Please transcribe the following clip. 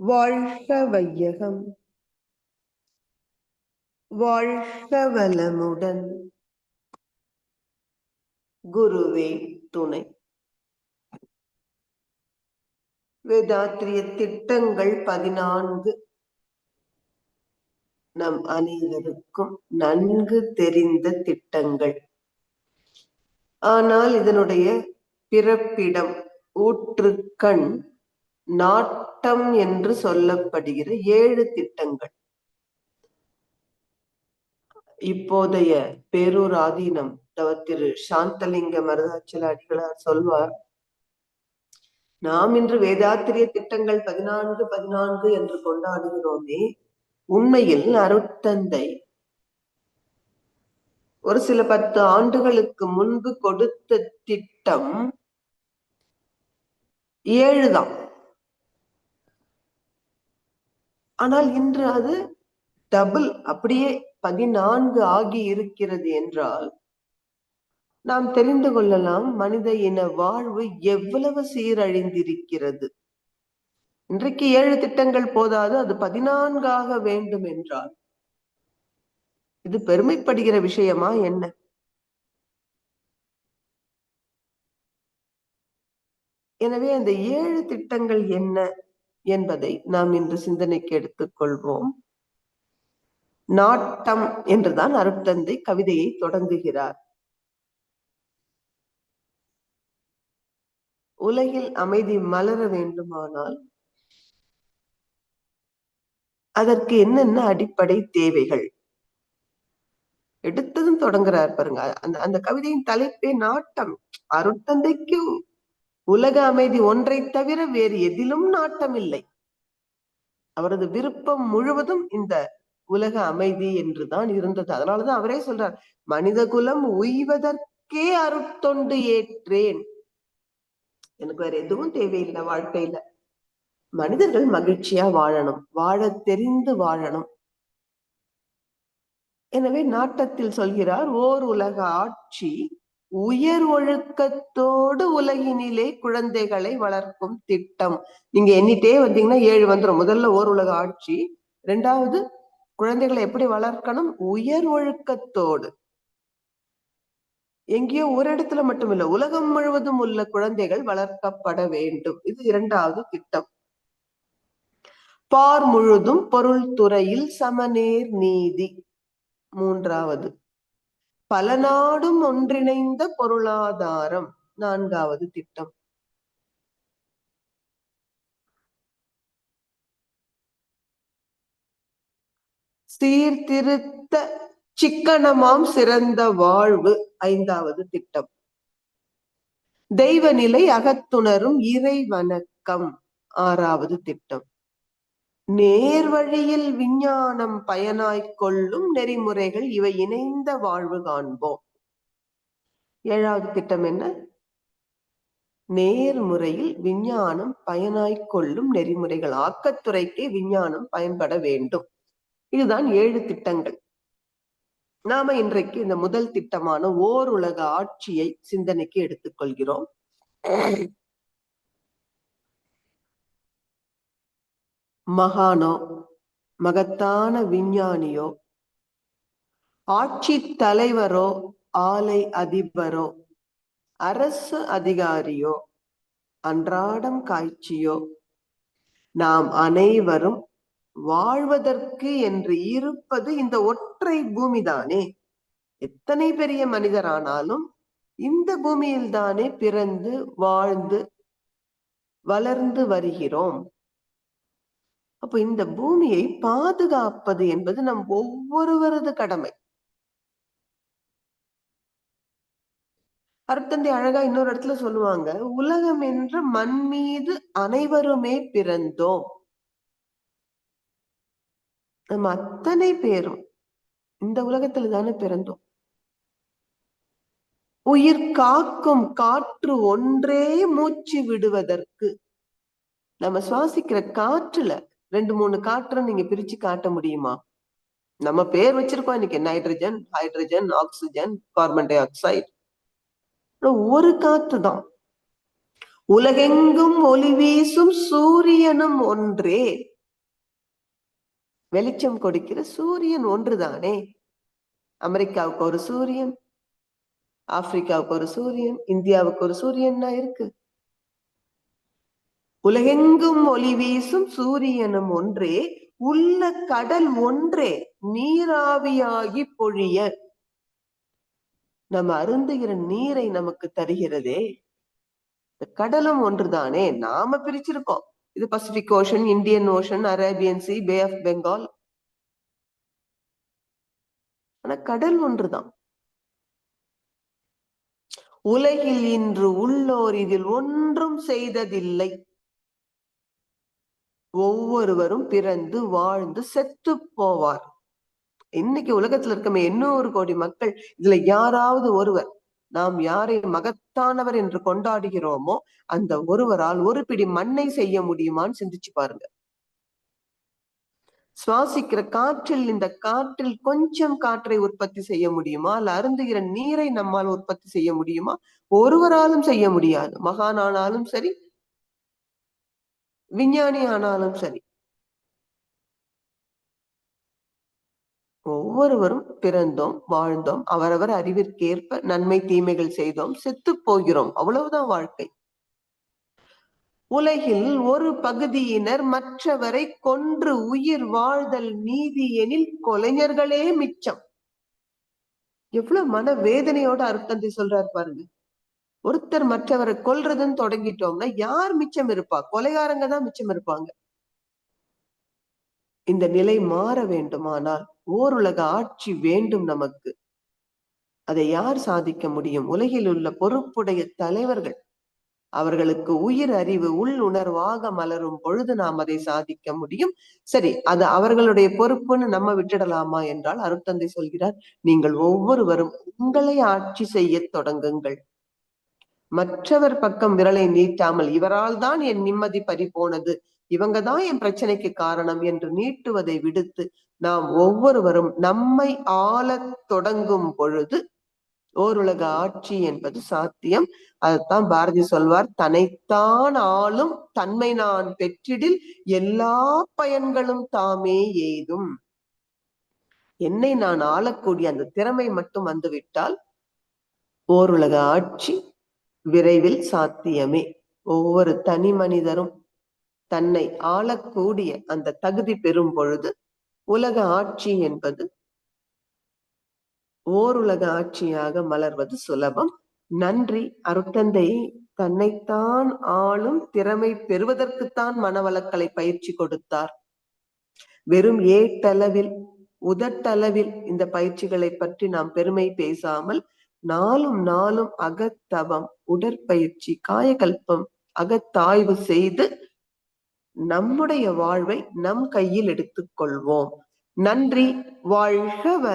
வாழ்க வையகம் வாழ்க வளமுடன் குருவே துணை. வேதாத்திரிய திட்டங்கள் பதினான்கு. நம் அனைவருக்கும் நன்கு தெரிந்த திட்டங்கள். ஆனால் இதனுடைய பிறப்பிடம் ஊற்றுக்கண் நாட்டம் என்று சொல்லப்படுகிற ஏழு திட்டங்கள். இப்போதைய பேரூர் ஆதீனம் திரு சாந்தலிங்க மருதாச்சல அடிகளார் சொல்வார் நாம் இன்று வேதாத்திரிய திட்டங்கள் பதினான்கு பதினான்கு என்று கொண்டாடுகிறோமே உண்மையில் அருட்தந்தை. ஒரு சில பத்து ஆண்டுகளுக்கு முன்பு கொடுத்த திட்டம் ஏழுதான். ஆனால் இன்று அது டபுள் அப்படியே பதினான்கு ஆகி இருக்கிறது என்றால் நாம் தெரிந்து கொள்ளலாம் மனித இன வாழ்வு எவ்வளவு சீரழிந்திருக்கிறது. இன்றைக்கு ஏழு திட்டங்கள் போதாது அது பதினான்காக வேண்டும் என்றால் இது பெருமைப்படுகிற விஷயமா என்ன? எனவே அந்த ஏழு திட்டங்கள் என்ன? என்பதை நாம் இன்று சிந்தனைக்கு எடுத்துக்கொள்வோம். நாட்டம் என்றுதான் அருட்தந்தை கவிதையை தொடங்குகிறார். உலகில் அமைதி மலர வேண்டுமானால் அதற்கு என்னென்ன அடிப்படை தேவைகள்? எடுத்ததும் தொடங்குறார் பாருங்க. அந்த அந்த கவிதையின் தலைப்பே நாட்டம். அருட்தந்தைக்கு உலக அமைதி ஒன்றை தவிர வேறு எதிலும் நாட்டம் இல்லை அவரது விருப்பம் முழுவதும் இந்த உலக அமைதி என்றுதான் இருந்தது. அதனாலதான் அவரே சொல்றார் மனித குலம் உய்வதற்கே அருட்தொண்டு ஏற்றேன். எனக்கு வேற எதுவும் தேவையில்லை வாழ்க்கையில. மனிதர்கள் மகிழ்ச்சியா வாழணும் வாழ தெரிந்து வாழணும். எனவே நாட்டத்தில் சொல்கிறார் ஓர் உலக ஆட்சி உயர் ஒழுக்கத்தோடு உலகினிலே குழந்தைகளை வளர்க்கும் திட்டம். நீங்க எண்ணிட்டே வந்தீங்கன்னா ஏழு வந்துடும் முதல்ல ஓர் உலக ஆட்சி ரெண்டாவது குழந்தைகளை எப்படி வளர்க்கணும்? உயர் ஒழுக்கத்தோடு. எங்கேயோ ஒரு இடத்துல மட்டும் இல்ல உலகம் முழுவதும் உள்ள குழந்தைகள் வளர்க்கப்பட வேண்டும். இது இரண்டாவது திட்டம். பார் முழுதும் பொருள் துறையில் சமநேர் நீதி. மூன்றாவது பல நாடும் ஒன்றிணைந்த பொருளாதாரம். நான்காவது திட்டம். சீர்திருத்த சிக்கனமாம் சிறந்த வாழ்வு. ஐந்தாவது திட்டம். தெய்வநிலை அகத்துணரும் இறை வணக்கம் ஆறாவது திட்டம். நேர்வழியில் விஞ்ஞானம் பயனாய்க் கொள்ளும் நெறிமுறைகள் இவை இணைந்த வாழ்வு காண்போம். ஏழாவது திட்டம் என்ன? நேர்முறையில் விஞ்ஞானம் பயனாய்க் கொள்ளும் நெறிமுறைகள். ஆக்கத்துறைக்கு விஞ்ஞானம் பயன்பட வேண்டும். இதுதான் ஏழு திட்டங்கள். நாம இன்றைக்கு இந்த முதல் திட்டமான ஓர் உலக ஆட்சியை சிந்தனைக்கு எடுத்துக்கொள்கிறோம் மகானோ மகத்தான விஞ்ஞானியோ ஆட்சி தலைவரோ ஆலை அதிபரோ அரசு அதிகாரியோ அன்றாடம் காய்ச்சியோ நாம் அனைவரும் வாழ்வதற்கு என்று இருப்பது இந்த ஒற்றை பூமிதானே? எத்தனை பெரிய மனிதரானாலும் இந்த பூமியில் தானே பிறந்து வாழ்ந்து வளர்ந்து வருகிறோம். அப்ப இந்த பூமியை பாதுகாப்பது என்பது நம் ஒவ்வொருவரது கடமை. அருத்தந்தை அழகா இன்னொரு இடத்துல சொல்லுவாங்க உலகம் என்ற மண் மீது அனைவருமே பிறந்தோம். நம்ம அத்தனை பேரும் இந்த உலகத்துல தானே பிறந்தோம். உயிர் காக்கும் காற்று ஒன்றே மூச்சு விடுவதற்கு நம்ம சுவாசிக்கிற காற்றுல ரெண்டு மூணு காற்று நீங்க பிரிச்சு காட்ட முடியுமா? நம்ம பேர் வச்சிருக்கோம். இன்னைக்கு nitrogen hydrogen oxygen carbon dioxide ஒரு காற்று தான். உலகெங்கும் ஒளி வீசும் சூரியனும் ஒன்றே. வெளிச்சம் கொடுக்கிற சூரியன் ஒன்றுதானே அமெரிக்காவுக்கு ஒரு சூரியன் ஆப்பிரிக்காவுக்கு ஒரு சூரியன் இந்தியாவுக்கு ஒரு சூரியன் இருக்கு. உலகெங்கும் ஒளி வீசும் சூரியனும் ஒன்றே உள்ள கடல் ஒன்றே நீராவியாகி பொழிய. நம்ம அருந்துகிற நீரை நமக்கு தருகிறதே. கடலும் ஒன்றுதானே. நாம பிரிச்சிருக்கோம். இது Pacific Ocean Indian Ocean Arabian sea bay of Bengal ஆனா கடல் ஒன்றுதான். உலகில் இன்று உள்ளோர் இதில் ஒன்றும் செய்ததில்லை. ஒவ்வொருவரும் பிறந்து வாழ்ந்து செத்து போவார். இன்னைக்கு உலகத்துல இருக்கமே எண்ணூறு கோடி மக்கள் இதுல யாராவது ஒருவர் நாம் யாரை மகத்தானவர் என்று கொண்டாடுகிறோமோ அந்த ஒருவரால் ஒரு பிடி மண்ணை செய்ய முடியுமான்னு சிந்திச்சு பாருங்க. சுவாசிக்கிற காற்றில் இந்த காற்றில் கொஞ்சம் காற்றை உற்பத்தி செய்ய முடியுமா? அல்ல அருந்துகிற நீரை நம்மால் உற்பத்தி செய்ய முடியுமா? ஒருவராலும் செய்ய முடியாது. மகானானாலும் சரி விஞ்ஞானி ஆனாலும் சரி. ஒவ்வொருவரும் பிறந்தோம் வாழ்ந்தோம் அவரவர் அறிவிற்கேற்ப நன்மை தீமைகள் செய்தோம் செத்து போகிறோம். அவ்வளவுதான் வாழ்க்கை. உலகில் ஒரு பகுதியினர் மற்றவரை கொன்று உயிர் வாழ்தல் நீதி எனில் கொலைஞர்களே மிச்சம். எவ்வளவு மன வேதனையோட அர்த்தத்தை சொல்றாரு பாருங்க. ஒருத்தர் மற்றவரை கொல்றதுன்னு தொடங்கிட்டோம்னா யார் மிச்சம் இருப்பா? கொலைகாரங்க தான் மிச்சம் இருப்பாங்க. இந்த நிலை மாற வேண்டுமானால் ஓருலக ஆட்சி வேண்டும் நமக்கு. அதை யார் சாதிக்க முடியும்? உலகில் உள்ள பொறுப்புடைய தலைவர்கள். அவர்களுக்கு உயிர் அறிவு உள் உணர்வாக மலரும் பொழுது நாம் அதை சாதிக்க முடியும். சரி அது அவர்களுடைய பொறுப்புன்னு நம்ம விட்டுடலாமா என்றால் அருத்தந்தை சொல்கிறார் நீங்கள் ஒவ்வொருவரும் உங்களை ஆட்சி செய்ய தொடங்குங்கள். மற்றவர் பக்கம் விரலை நீட்டாமல் இவரால் தான் என் நிம்மதி பறி போனது. இவங்க தான் என் பிரச்சனைக்கு காரணம் என்று நீட்டுவதை விடுத்து நாம் ஒவ்வொருவரும் நம்மை ஆளத் தொடங்கும் பொழுது ஓருலக ஆட்சி என்பது சாத்தியம். அதைத்தான் பாரதி சொல்வார் தன்னைத்தான் ஆளும் தன்மை நான் பெற்றிடில் எல்லா பயன்களும் தாமே ஏதும். என்னை நான் ஆளக்கூடிய அந்த திறமை மட்டும் வந்துவிட்டால் ஓருலக ஆட்சி விரைவில் சாத்தியமே. ஒவ்வொரு தனி மனிதரும் தன்னை ஆளக்கூடிய அந்த தகுதி பெறும் பொழுது உலக ஆட்சி என்பது ஓருலக ஆட்சியாக மலர்வது சுலபம். நன்றி. அருத்தந்தை தன்னைத்தான் ஆளும் திறமை பெறுவதற்குத்தான் மனவளக்கலை பயிற்சி கொடுத்தார். வெறும் ஏட்டளவில் உதட்டளவில் இந்த பயிற்சிகளை பற்றி நாம் பெருமை பேசாமல் நாளும் நாளும் அகத்தவம் உடற்பயிற்சி காயகல்பம் அகத்தாய்வு செய்து நம்முடைய வாழ்வை நம் கையில் எடுத்துக்கொள்வோம். நன்றி வாழ்க வள